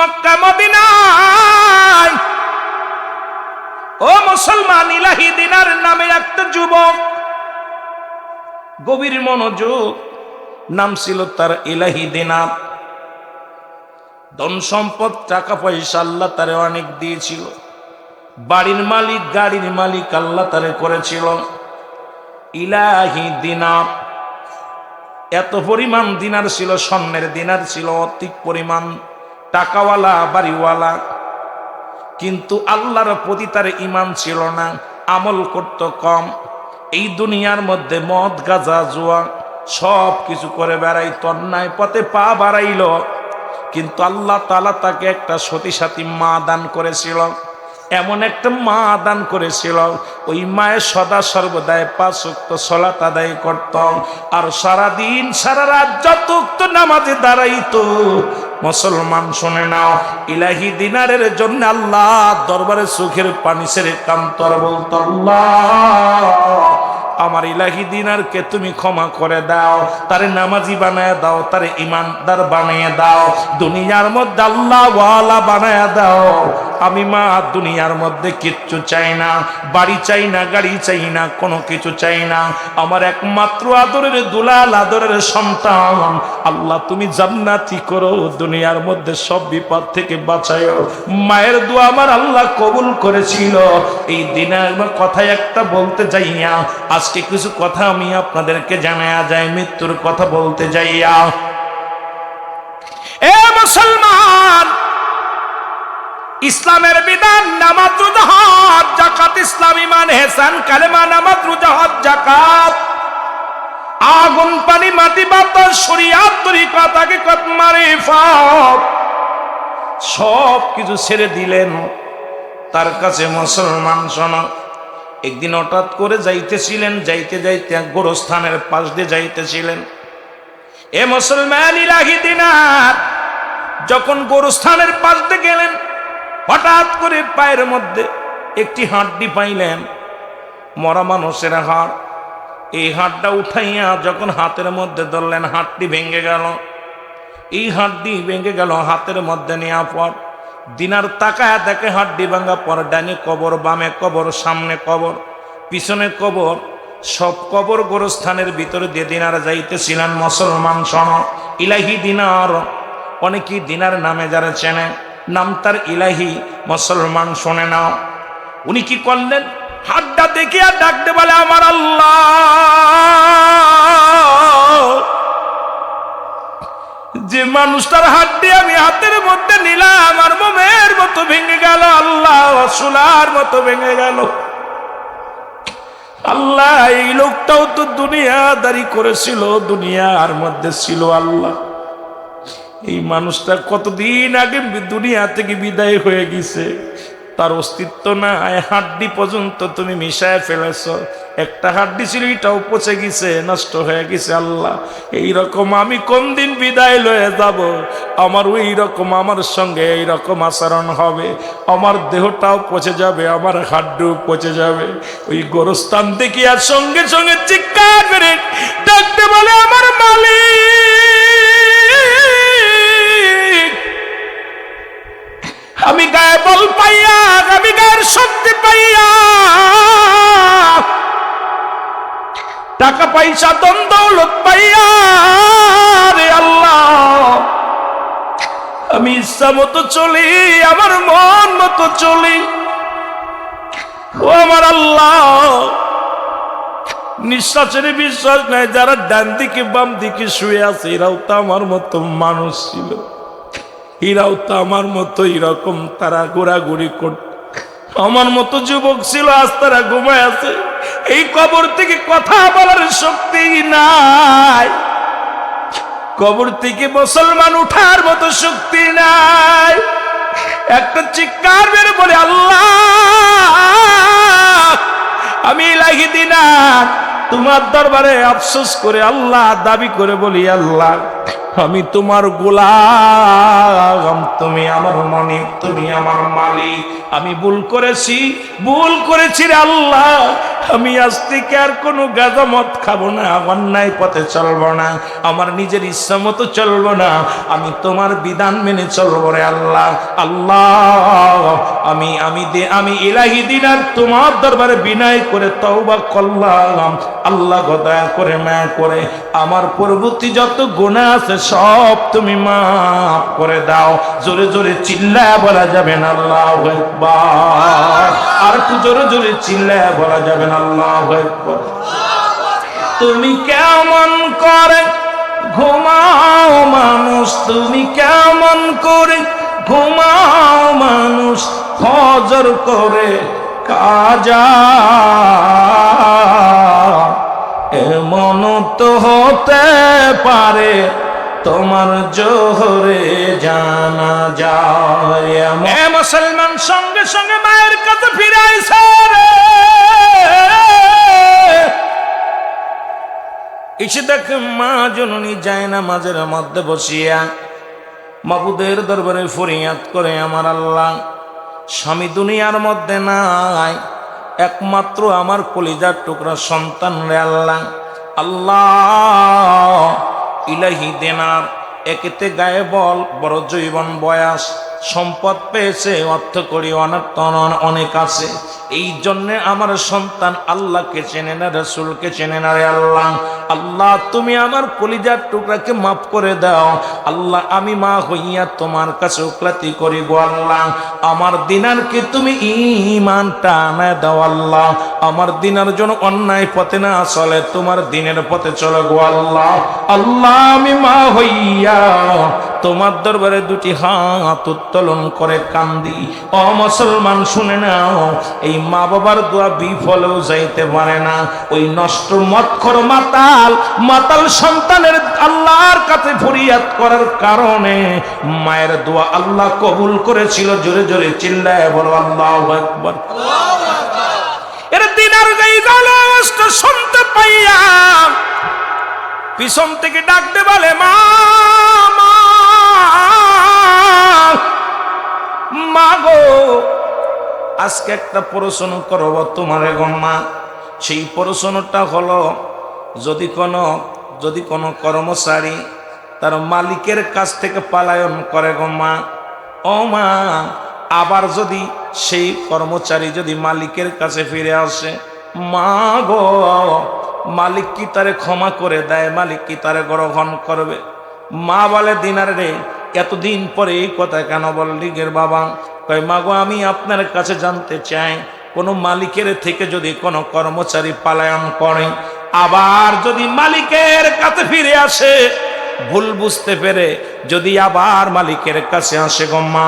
মক্কা মদিনায়। ও মুসলমান, ইলাহি দিনার নামে একটা যুবক, গভীর মনোযোগ, নাম ছিল তার ইলাহি দিনার ধন সম্পদ, টাকা পয়সা আল্লাহ তারে অনেক দিয়েছিল। বাড়ির মালিক, গাড়ির মালিক আল্লাহ তারে করেছিল। ইলাহি দিনার এত পরিমাণ দিনার ছিল, স্বর্ণের দিনার ছিল, অধিক পরিমাণ। টাকাওয়ালা, বাড়িওয়ালা। কিন্তু আল্লাহর প্রতি তার ইমান ছিল না, আমল করত কম। এই দুনিয়ার মধ্যে মদ, গাজা, জুয়া সব কিছু করে বেড়াইত, অন্যায় পথে পা বাড়াইল। কিন্তু আল্লাহ তালা তাকে একটা সতী সাথী মা দান করেছিল। এমন একটা মা দান করেছিল, ওই মায়ের সদা সর্বদায় পাঁচ উক্ত সলাত আদায় করত। আর সারাদিন, সারা রাত যত উক্ত নামাজে দাঁড়াইতো মুসলমান শুনে নাও ইলাহি দিনারের জন্য আল্লাহ দরবারে সুখের পানি সেরে কান্তর বলত আল্লাহ আমার ইলাহি দিনারকে তুমি ক্ষমা করে দাও, তারে নামাজি বানায় দাও, তারে ইমানদার বানিয়ে দাও, দুনিয়ার মধ্যে আল্লাহ ওয়ালা বানায় দাও। আমি মা, দুনিয়ার মধ্যে কিচ্ছু চাই না, বাড়ি চাই না, গাড়ি চাই না, কোনো কিছু চাই না। আমার একমাত্র আদরের দুলাল, আদরের সন্তান। আল্লাহ, তুমি জান্নাতি করো, দুনিয়ার মধ্যে সব বিপদ থেকে বাঁচায়ো। মায়ের দোয়া আমার আল্লাহ কবুল করেছিল। এই দিনের কথায় একটা বলতে যাইয়া আজকে কিছু কথা আমি আপনাদেরকে জানায়া যায় মৃত্যুর কথা বলতে যাইয়া। এ মুসলমান, ইসলামের বিধান নামাজ রোজা হজ জাকাত ইসলাম ইমান হেসান কালেমা, নামাজ রোজা হজ জাকাত আগুন, পানি, মাটি, বাতাস, শরিয়াত, তরিকত আগে কত মারে সব কিছু ছেড়ে দিলেন। তার কাছে মুসলমান শোন। একদিন হঠাৎ করে যাইতেছিলেন, যাইতে যাইতে গোরস্থানের পাশ দিয়ে যাইতেছিলেন। এ মুসলমান ইলাহি দিনার, যখন গোরস্থানের পাশ দিয়ে গেলেন, হঠাৎ করে পায়ের মধ্যে একটি হাড্ডি পাইলেন। মরা মানুষের হাড়, এই হাড়টা উঠাইয়া যখন হাতের মধ্যে ধরলেন হাড়টি ভেঙে গেল। এই হাড্ডি ভেঙে গেল, হাতের মধ্যে নেওয়া পর দিনার তাকায় দেখে হাড্ডি ভাঙা পর ডানে কবর, বামে কবর, সামনে কবর, পিছনে কবর, সব কবর গোরস্থানের ভিতরে দিয়ে দিনার যাইতেছিলেন মুসলমান সন, ইলাহি দিনার। অনেকেই দিনার নামে যারা চেনে, নাম তার ইলাহি মুসলমান শোনে নাও উনি কি করলেন? হাড্ডা দেখে আর ডাকতে বলে, আমার আল্লাহ! যে মানুষটার হাত দিয়ে আমি হাতের মধ্যে নিলাম, আর মোমের মতো ভেঙে গেল, আল্লাহ অসুলার মতো ভেঙে গেল। আল্লাহ, এই লোকটাও তো দুনিয়াদারি করেছিল, দুনিয়ার মধ্যে ছিল আল্লাহ। এই মানুষটা কতদিন আগে দুনিয়া থেকে বিদায় হয়ে গেছে তার অস্তিত্ব না হাড্ডি পর্যন্ত তুমি মিশায় ফেলেছ। একটা হাড্ডি ছিল এটাও পচে গেছে, নষ্ট হয়ে গেছে আল্লাহ। এই রকম আমি কোন দিন বিদায় লয়ে যাব? আমার ওই রকম আমার সঙ্গে এই রকম আচরণ হবে। আমার দেহটাও পচে যাবে, আমার হাড্ডু পচে যাবে। ওই গোরস্থান দেখি আর সঙ্গে সঙ্গে চিৎকার করে ডাকতে বলে, আমার মালিক! আমি গায়ে বল পাইয়া, আমি গায়ের শক্তি পাইয়া। টাকা পয়সা দন লোক পাইয়া, রে আল্লাহ। আমি ইচ্ছা মতো চলি, আমার মন মতো চলি। ও আমার আল্লাহ। নিঃশ্বাসের বিশ্বাস নাই, যারা ডান দিকে বাম দিকে শুয়ে আছে, এরাও তো আমার মতো মানুষ ছিল। এরাও তো আমার মতো এরকম তারা ঘোরাঘুরি করত আমার মতো যুবক ছিল, আজ তারা ঘুমায় আছে। এই কবর থেকে কথা বলার শক্তি নাই। কবর থেকে মুসলমান উঠার মতো শক্তি নাই। একটা চিৎকার বেড়ে বলে, আল্লাহ, আমি লাগি দিনা। তোমার দরবারে আফসোস করে আল্লাহ দাবি করে বলি, আল্লাহ আমি তোমার গোলাম, তুমি আমার মনে তুমি আমার মালিক। আমি ভুল করেছি ভুল করেছি রে আল্লাহ। আমি আজ থেকে আর কোনো গাঁজা মদ খাব না, অন্যায় পথে চলবো না, আমার নিজের ইচ্ছা মতো চলবো না, আমি তোমার বিধান মেনে চলবো রে আল্লাহ আল্লাহ। আমি আমি দে, আমি ইলাহি দিনার তোমার দরবারে বিনয় করে তওবা করলাম, আল্লাহ দয়া করে মায়া করে, আমার পরবর্তী যত গুণা আছে সব তুমি মাফ করে দাও, জোরে জোরে চিল্লা বলা যাবে না, আল্লাহ আর একটু জোরে জোরে চিল্লা বলা যাবে তুমি কেমন করে ঘুমাও মানুষ? তুমি কেমন করে ঘুমাও মানুষ? ফজর করে কাজা। এমন তো হতে পারে তোমার জোহরে জানা যায়। মুসলমান সঙ্গে সঙ্গে মায়ের কাছে ফিরে আইসা। এসে দেখে মা জননী যায় না মাঝের মধ্যে বসিয়া। মাবুদের দরবারে ফরিয়াদ করে আমার আল্লাহ, স্বামী দুনিয়ার মধ্যে নাই, একমাত্র আমার কলিজার টুকরা সন্তান রে আল্লাহ। আল্লাহ, ইলাহি দেনার একেতে গায়ে বল, বড় জৈবন বয়াস। সম্পদ পেয়েছে, অর্থ করি অনেক অনেক আছে। এই জন্যে আমার সন্তান আল্লাহকে চেনে না, রসুলকে চেনে না রে আল্লাহ। আল্লাহ, তুমি আমার কলিজার টুকরাকে মাফ করে দাও। আল্লাহ, আমি মা হইয়া তোমার কাছে উকলাতি করি আল্লাহ। আমার দিনারকে তুমি ইমানটা আনায় দাও আল্লাহ। আমার দিনার জন্য অন্যায় পথে না চলে, তোমার দিনের পথে চলে গো আল্লাহ। আল্লাহ, আমি মা হইয়া তোমার দরবারে দুটি হাত উত্তোলন করে কান্দি। ও মুসলমান, শুনে নাও, এই মা বাবার দোয়া বিফলেও যাইতে পারে না। ওই নষ্ট মৎখর মাতাল মাতাল সন্তানের আল্লাহর কাছে ফরিয়াদ করার কারণে মায়ের দোয়া আল্লাহ কবুল করেছিল। জোরে জোরে চিল্লায় বলো, আল্লাহ একবার এর দিনার গাই নষ্ট শুনতে পাইয়া পিছন থেকে ডাকতে বলে মা মা, গো আজকে একটা প্রশ্ন করব তোমার মা। সেই প্রশ্নটা হলো যদি কোনো যদি কোনো কর্মচারী তার মালিকের কাছ থেকে পালায়ন করে গো মা। ও মা আবার যদি সেই কর্মচারী যদি মালিকের কাছে ফিরে আসে, মা গো, মালিক কি তারে ক্ষমা করে দেয়? মালিক কি তারে গ্রহণ করবে? মা বলে, দিনার রে, এতদিন পরে এই কথা কেন বললি গের বাবা? কয়, মা গো, আমি আপনার কাছে জানতে চাই, কোনো মালিকের থেকে যদি কোনো কর্মচারী পালায়ন করে, আবার যদি মালিকের কাছে ফিরে আসে, ভুল বুঝতে পেরে যদি আবার মালিকের কাছে আসে গম্মা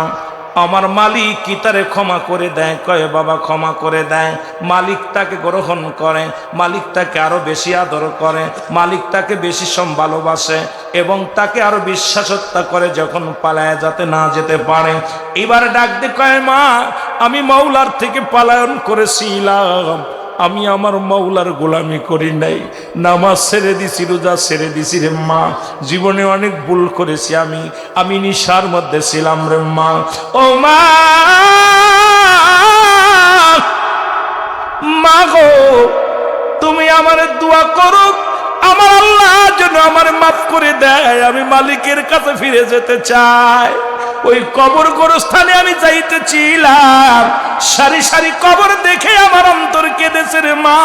আমার মালিক কি তারে ক্ষমা করে দেয়? কয়ে, বাবা, ক্ষমা করে দেয়। মালিক তাকে গ্রহণ করে, মালিক তাকে আরও বেশি আদর করে, মালিক তাকে বেশি সম, ভালোবাসে এবং তাকে আরও বিশ্বাসত্তা করে যখন পালায় যাতে না যেতে পারে। এবার ডাক দে কয়, মা, আমি মাওলার থেকে পালায়ন করেছিলাম। আমি আমার মৌলার গোলামি করি নাই। নামাজ ছেড়ে দিছি, রোজা ছেড়ে দিছি রে মা। জীবনে অনেক ভুল করেছি আমি। আমি নিশার মধ্যে ছিলাম রে মা। ও মা! গো, তুমি আমার দোয়া করো। আমার আল্লাহ যেন আমার মাফ করে দেয়। আমি মালিকের কাছে ফিরে যেতে চাই। ওই কবর গোরস্থানে আমি যাইতেছিলাম সারি সারি কবর দেখে আমার অন্তর কেঁদেছে রে মা।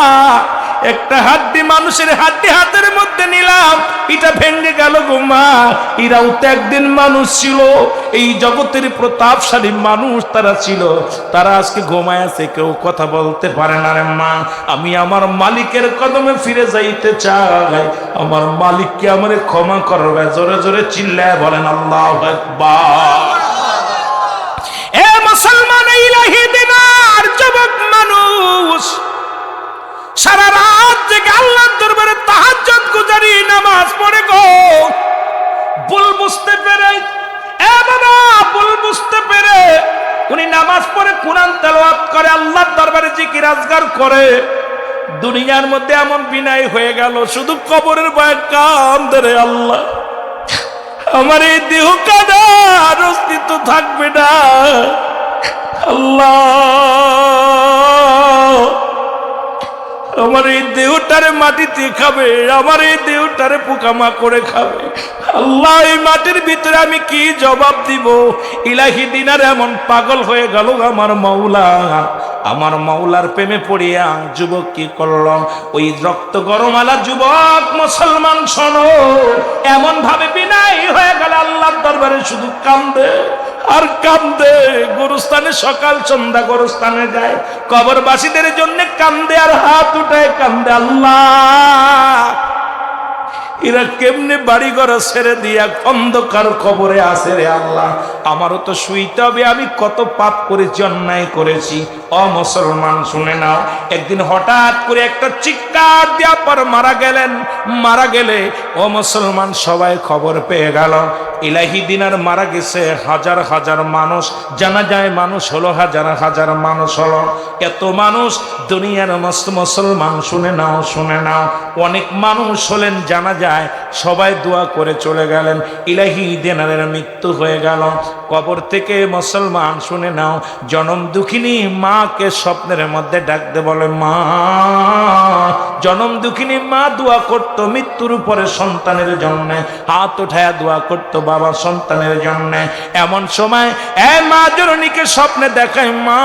একটা হাড্ডি মানুষের হাড্ডি হাতের মধ্যে নিলাম, এটা ভেঙে গেল গো মা। এরাও তো একদিন মানুষ ছিল, এই জগতের প্রতাপশালী মানুষ তারা ছিল। তারা আজকে ঘুমায় আছে, কেউ কথা বলতে পারে না রে মা। আমি আমার মালিকের কদমে ফিরে যাইতে চাই। আমার মালিককে আমার ক্ষমা করবে? জোরে জোরে চিল্লায় বলেন, আল্লাহ একবার সারা রাত জেগে আল্লাহর দরবারে তাহাজ্জুদ গুজারি, নামাজ পড়ে গো। ভুল বুঝতে পেরে, এ বাবা, ভুল বুঝতে পেরে। উনি নামাজ পড়ে কোরআন তেলাওয়াত করে, আল্লাহর দরবারে জিকির আজগার করে। দুনিয়ার মধ্যে এমন বিনায় হয়ে গেল, শুধু কবরের ভয়ে কাম ধরে আল্লাহ। আমার এই দেহ কাদার অস্তিত্ব থাকবে না। আল্লাহ। আমার এই দেহটারে মাটিতে খাবে, আমার এই দেহটারে পোকামা করে খাবে। আল্লাহ, এই মাটির ভিতরে আমি কি জবাব দিব? ইলাহি দিনার এমন পাগল হয়ে গেল আমার মাওলা। আমার মাওলার প্রেমে পড়িয়া যুবক কি করল? ওই রক্ত গরমালা যুবক, মুসলমান শোনো। এমন ভাবে বিনাই হয়ে গেল আল্লাহর দরবারে শুধু কান্দে। আর কান্দে, গুরুস্থানে সকাল, সন্ধ্যা গুরুস্থানে যায়। কবরবাসীদের জন্য কান্দে আর হাত উঠায়, কান্দে আল্লাহ। এরা কেমনে বাড়ি ঘর ছেড়ে দিয়া অন্ধকার খবরে আসে রে আল্লাহ। আমারও তো শুইতে হবে, আমি কত পাপ করেছি, অন্যায় করেছি। অ শুনে নাও। একদিন হঠাৎ করে একটা চিৎকার দেওয়া পর মারা গেলেন। মারা গেলে, ও মুসলমান, সবাই খবর পেয়ে গেল। ইলাহি দিনার মারা গেছে হাজার হাজার মানুষ। জানা যায় মানুষ হলো হাজার হাজার মানুষ হলো। এত মানুষ দুনিয়ার মুসলমান, শুনে নাও শুনে নাও। অনেক মানুষ হলেন, জানা যায় সবাই দোয়া করে চলে গেলেন। ইলাহি দিনারের মৃত্যু হয়ে গেল। কবর থেকে মুসলমান, শুনে নাও, জনম দুঃখিনী মাকে স্বপ্নের মধ্যে ডাকতে বলে, মা, জনম দুঃখিনী, মা দোয়া করতো মৃত্যুর উপরে সন্তানের জন্য। হাত উঠায়া দোয়া করতো বাবা সন্তানের জন্য। এমন সময়, এ মা জননীকে স্বপ্নে দেখায়, মা,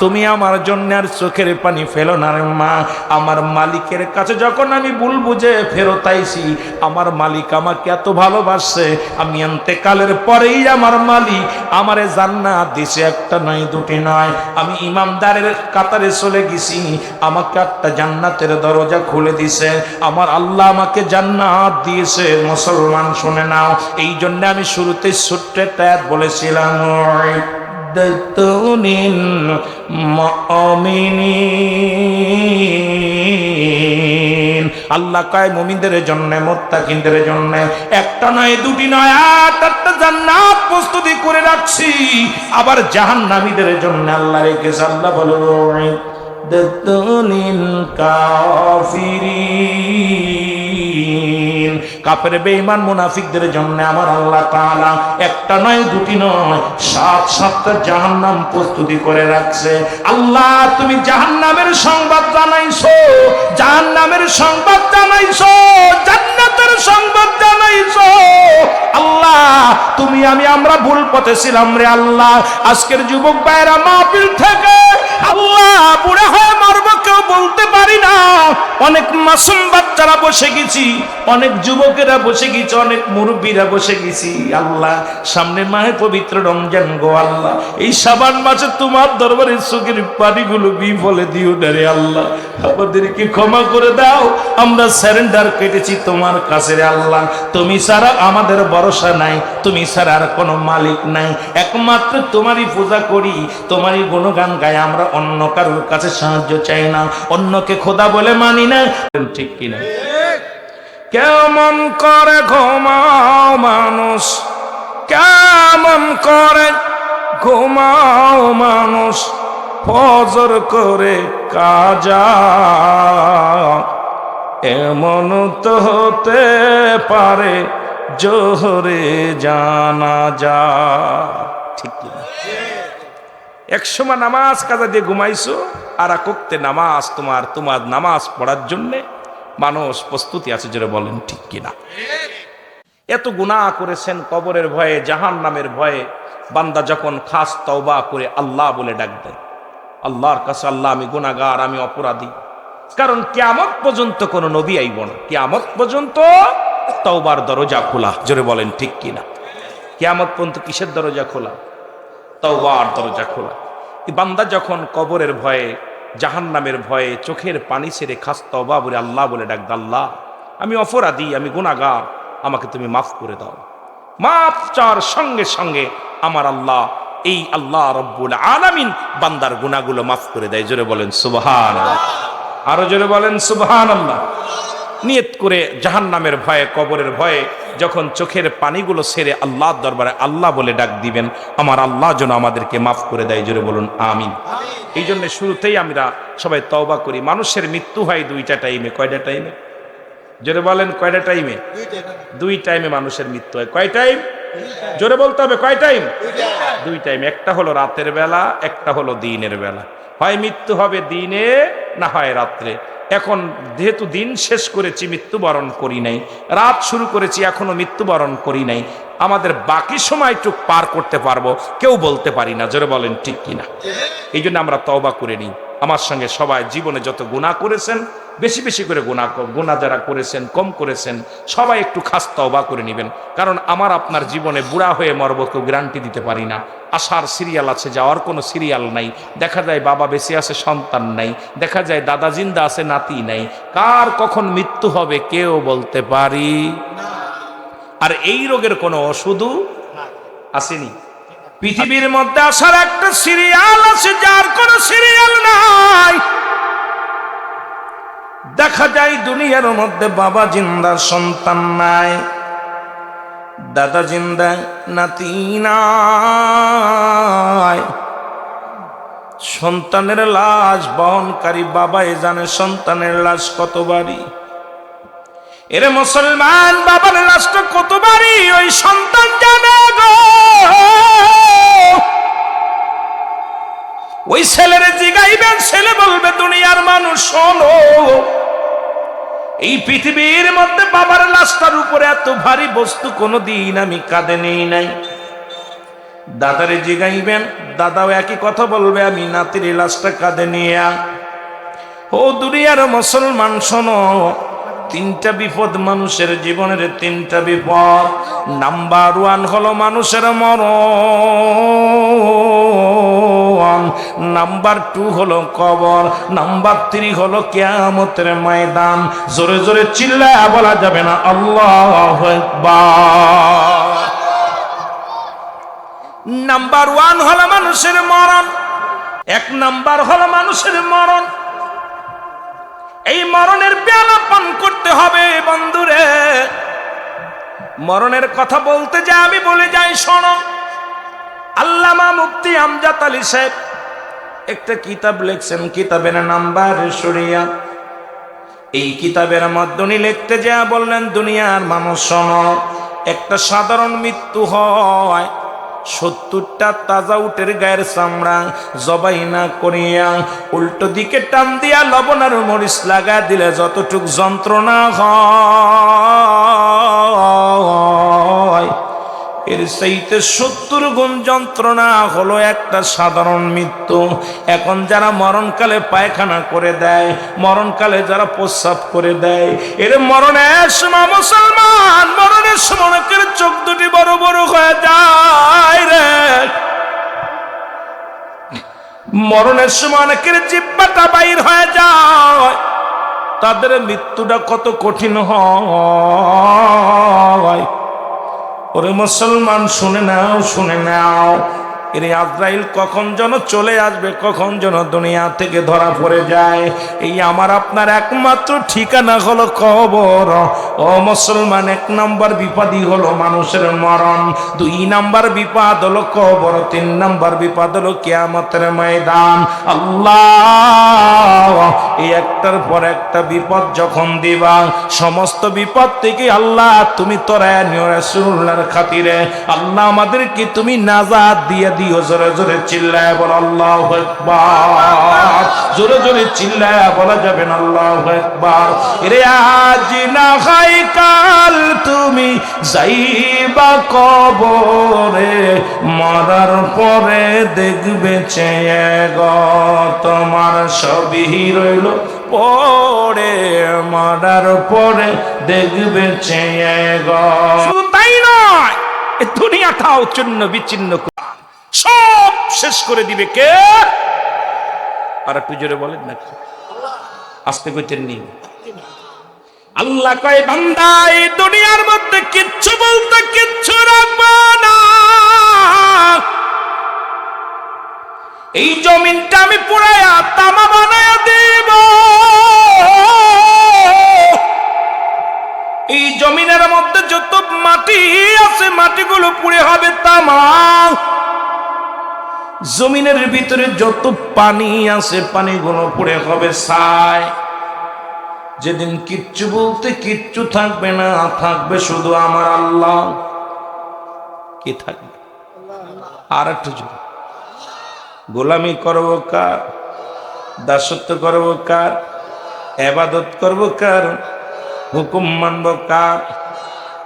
তুমি আমার জন্য আর চোখের পানি ফেলো না রে মা। আমার মালিকের কাছে যখন আমি ভুল বুঝে ফেরত আইছি, আমার মালিক আমাকে এত ভালোবাসছে আমি আনতে কালের পরেই আমার মালিক আমারে জান্নাত দিছে। একটা নয়, দুটি নয়। আমি ইমামদারের কাতারে চলে গেছি। আমাকে একটা জান্নাতের দরজা খুলে দিছে। আমার আল্লাহ আমাকে জান্নাত দিয়েছে। মুসলমান শুনে নাও। এই জন্য আমি শুরুতে ছোট্ট একটা বলেছিলাম। মিনী আল্লাহ কয়, মুমিনদের জন্য, মোত্তাকিনদের জন্য। একটা নয়, দুটি নয়, আট, আটটা জান্নাত প্রস্তুতি করে রাখছি। আবার জাহান্নামীদের জন্য আল্লাহ রেখেছে আল্লাহ বলো কাফিরিন। কাফের বেঈমান মুনাফিকদের জন্য আমার আল্লাহ তাআলা একটা নয়, দুটি নয়, সাত সাতটা জাহান্নাম প্রস্তুতি করে রাখছে। আল্লাহ, তুমি জাহান্নামের সংবাদ জানাইছো, জাহান্নামের সংবাদ জানাইছো, জান্নাতের সংবাদ জানাইছো। আল্লাহ, তুমি আমি আমরা ভুল পথে ছিলাম রে আল্লাহ। আজকের যুবক ভাইরা মাহফিল থেকে আল্লাহ, বুড়া হয়ে কেউ বলতে পারি না। অনেক মাসুম বাচ্চারা বসে গেছি, অনেক যুবকেরা বসে গেছি, অনেক মুরব্বীরা বসে গেছি। আল্লাহ, সামনে পবিত্র রমজান গো আল্লাহ। এই সাবান মাসে তোমার দরবারে পানিগুলো দিও আল্লাহ। আমাদেরকে ক্ষমা করে দাও, আমরা স্যারেন্ডার কেটেছি তোমার কাছে আল্লাহ। তুমি ছাড়া আমাদের ভরসা নাই, তুমি ছাড়া আর কোনো মালিক নাই। একমাত্র তোমারই পূজা করি, তোমারই গুণগান গাই, আমরা অন্য কারোর কাছে সাহায্য চাই না। অন্যকে খোদা বলে মানি না। ঠিক কিনা? কেমন করে ঘুমাও মানুষ? কেমন করে ঘুমাও মানুষ? ফজর করে কাজা। এমন তো হতে পারে জোহরে জানা যা ঠিক একসময় নামাজ কাজা দিয়ে ঘুমাইছো, আর করতে নামাজ তোমার তোমার নামাজ পড়ার জন্যে মানুষ প্রস্তুতি আছে যেটা বলেন ঠিক কিনা? এত গুণা করেছেন কবরের ভয়ে জাহান নামের ভয়ে, বান্দা যখন খাস তওবা করে আল্লাহ বলে ডাক দেয়। আল্লাহর কাছে আল্লাহ, আমি গুণাগার আমি অপরাধী। কারণ কেয়ামত পর্যন্ত কোনো নবী আইব না। কেয়ামত পর্যন্ত তওবার দরজা খোলা, জোরে বলেন ঠিক কিনা? কেয়ামত পর্যন্ত কিসের দরজা খোলা? তওবার দরজা খোলা। বান্দা যখন কবরের ভয়ে, জাহান্নামের ভয়ে চোখের পানি ছেড়ে খাস তবা বলে আল্লাহ বলে ডাক আল্লাহ, আমি অপরাধী, আমি গুণাগার আমাকে তুমি মাফ করে দাও। মাফ চার সঙ্গে সঙ্গে আমার আল্লাহ, এই আল্লাহ রব্বুল আলামিন বান্দার গুণাগুলো মাফ করে দেয়। জোরে বলেন সুবহান আরও জোরে বলেন সুবহান আল্লাহ নিয়ত করে জাহান্নামের ভয়ে কবরের ভয়ে যখন চোখের পানিগুলো সেরে আল্লাহর দরবারে আল্লাহ বলে ডাক দিবেন আমার আল্লাহ যেন আমাদেরকে মাফ করে দেয় জোরে বলুন আমিন। এই জন্য শুরুতেই আমরা সবাই তওবা করি। মানুষের মৃত্যু হয় দুইটা টাইমে কয়টা টাইমে জোরে বলেন কয়টা টাইমে দুই টাইমে মানুষের মৃত্যু হয়। কয় টাইম জোরে বলতে হবে কয় টাইম দুই টাইম একটা হলো রাতের বেলা একটা হলো দিনের বেলা। হয় মৃত্যু হবে দিনে না হয় রাত্রে। এখন যেহেতু দিন শেষ করেছি, মৃত্যুবরণ করি নাই। রাত শুরু করেছি এখনও মৃত্যুবরণ করি নাই। আমাদের বাকি সময়টুক পার করতে পারব, কেউ বলতে পারি না, জোরে বলেন ঠিক কিনা। এই জন্য আমরা তওবা করে নিই। আমার সঙ্গে সবাই জীবনে যত গুণা করেছেন বেশি বেশি করে গুণা গুণা যারা করেছেন, কম করেছেন, সবাই একটু খাস তওবা করে নেবেন। কারণ আমার আপনার জীবনে বুড়া হয়ে মরব কেউ গ্যারান্টি দিতে পারি না। আসার সিরিয়াল আছে, যাওয়ার কোনো সিরিয়াল নাই। দেখা যায় বাবা বেঁচে আছে, সন্তান নাই। দেখা যায় দাদা জিন্দা আছে, নাতি নাই। কার কখন মৃত্যু হবে কেউ বলতে পারি আর এই রোগের কোনো ওষুধও আসেনি। পৃথিবীর মধ্যে আসার একটা সিরিয়াল আছে, যার কোনো সিরিয়াল দেখা যায় দুনিয়ার মধ্যে বাবা জিন্দা সন্তান নাই, দাদা জিন্দা নাতি নাই। সন্তানের লাশ বহনকারী বাবাই জানে সন্তানের লাশ কতবারই এরে মুসলমান, বাবার লাশটা কতবারই ওই সন্তান জানে গো। ওই ছেলের জিগাইবেন, ছেলে বলবে, দুনিয়ার মানুষ শোনো। এই পৃথিবীর মধ্যে বাবার লাশটার উপরে এত ভারী বস্তু কোনো দিন আমি কাঁদে নেই নাই। দাদারে জিগাইবেন, দাদাও একই কথা বলবে, আমি নাতির লাশটা কাঁদে নিয়ে। ও দুনিয়ার মুসলমান, শোনো, তিনটা বিপদ মানুষের জীবনের তিনটা বিপদ। নাম্বার ওয়ান হলো মানুষের মরণ। নাম্বার টু হলো কবর, নাম্বার থ্রি হলো কেয়ামতের ময়দান। জোরে জোরে চিল্লায় বলা যাবে না, আল্লাহ নাম্বার ওয়ান হলো মানুষের মরণ, এক নাম্বার হলো মানুষের মরণ। এই মরণের পেয়ালা পান করতে হবে বন্ধুরে। মরণের কথা বলতে যা আমি বলে যাই, শোনো। আল্লামা মুফতি আমজাত আলী সাহেব একটা কিতাব লিখছেন, কিতাবের নাম্বার সরিয়া। এই কিতাবের মাধ্যমে লিখতে যা বললেন, দুনিয়ার মানুষ একটা সাধারণ মৃত্যু হয়, সত্তরটা তাজা উটের গায়ের চামড়া জবাই না করিয়া উল্টো দিকে টান দিয়া লবণ আর মরিচ লাগা দিলে যতটুক যন্ত্রণা হয়। এর সেইতে সত্তর গুণ যন্ত্রণা হলো একটা সাধারণ মৃত্যু। এখন যারা মরণকালে পায়খানা করে দেয়, মরণকালে যারা প্রস্রাব করে দেয়, এর মরণের সময় মুসলমান মরণের সময় চোখ দুটি বড় বড় হয়ে যায় রে। মরণের সময় অনেকের জিব্বাটা বাইর হয়ে যায়। তাদের মৃত্যুটা কত কঠিন হয়। ওরে মুসলমান শুনে নাও শুনে নাও। এর আজরাইল, কখন যেন চলে আসবে, কখন যেন দুনিয়া থেকে ধরা পড়ে যায়? এই আমার আপনার একমাত্র ঠিকানা হলো কবর। ও মুসলমান, এক নম্বর বিপদই হলো মানুষের মরণ। দুই নাম্বার বিপদ হলো কবর, তিন নাম্বার বিপদ হলো কেয়ামতের ময়দান। আল্লাহ, এই একটার পর একটা বিপদ যখন দিবা, সমস্ত বিপদ থেকে আল্লাহ, তুমি তোরায় নিও রাসূলুল্লাহর খাতিরে, আল্লাহ আমাদেরকে তুমি নাজাত দিয়ে দিও, জোরে জোরে চিল্লায় বল, আল্লাহু আকবার। জোরে জোরে চিল্লায় বলা আল্লাহু আকবার। রে না কাল তুমি যাইবা কবরে, মরার পরে দেখবে চেয়ে গো তোমার সবই রইল পরে মরার পরে দেখবে চেয়ে গো। তাই নয় দুনিয়াটাও চূর্ণ বিচ্ছিন্ন সব শেষ করে দিবে কে? আর একটু জোরে বলেন না আসতে কইতেন নি আল্লাহ কয়, বান্দা, এই দুনিয়ার মধ্যে কিচ্ছু বলতে কিচ্ছু রাখব না। এই জমিনটা আমি পুরাইয়া তামা বানায়া দেব। এই জমিনের মধ্যে যত মাটি আছে, মাটিগুলো পুড়ে হবে তামা জমিনের ভিতরে যত পানি আছে, পানিগুলো পড়ে হবে ছাই। যেদিন কিচ্ছু বলতে কিচ্ছু থাকবে না, থাকবে শুধু আমার আল্লাহ। কি থাকবে? আর একটু গোলামি করব কার? দাসত্ব করব কার? এবাদত করব কার? হুকুম মানব কার?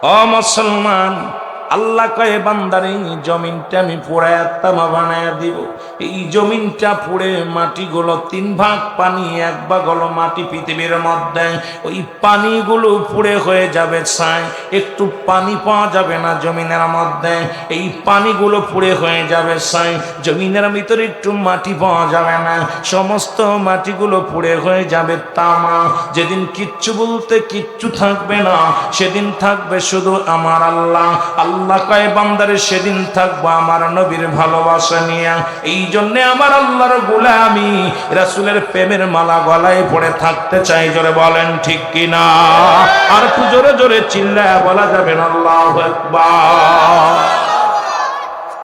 ও মুসলমান আল্লাহ কয়ে, বান্দার, এই জমিনটা আমি পোড়ায় তামা বানায় দিব। এই জমিনটা পুড়ে মাটিগুলো তিন ভাগ পানি, এক ভাগ হলো মাটি পৃথিবীর মধ্যে। ওই পানিগুলো পুড়ে হয়ে যাবে ছাই, একটু পানি পাওয়া যাবে না জমিনের মধ্যে। এই পানিগুলো পুড়ে হয়ে যাবে ছাই, জমিনের ভিতরে একটু মাটি পাওয়া যাবে না। সমস্ত মাটিগুলো পুড়ে হয়ে যাবে তামা। যেদিন কিচ্ছু বলতে কিচ্ছু থাকবে না, সেদিন থাকবে শুধু আমার আল্লাহ। আল্লাহ কয়, বান্দারে, সেদিন থাকব আমার নবীর ভালোবাসা নিয়ে। এই জন্যে আমার আল্লাহর গোলামি, রাসুলের প্রেমের মালা গলায় পড়ে থাকতে চাই, জোরে বলেন ঠিক কিনা? আর একটু জোরে জোরে চিল্লায় বলা যাবেন আল্লাহ একবার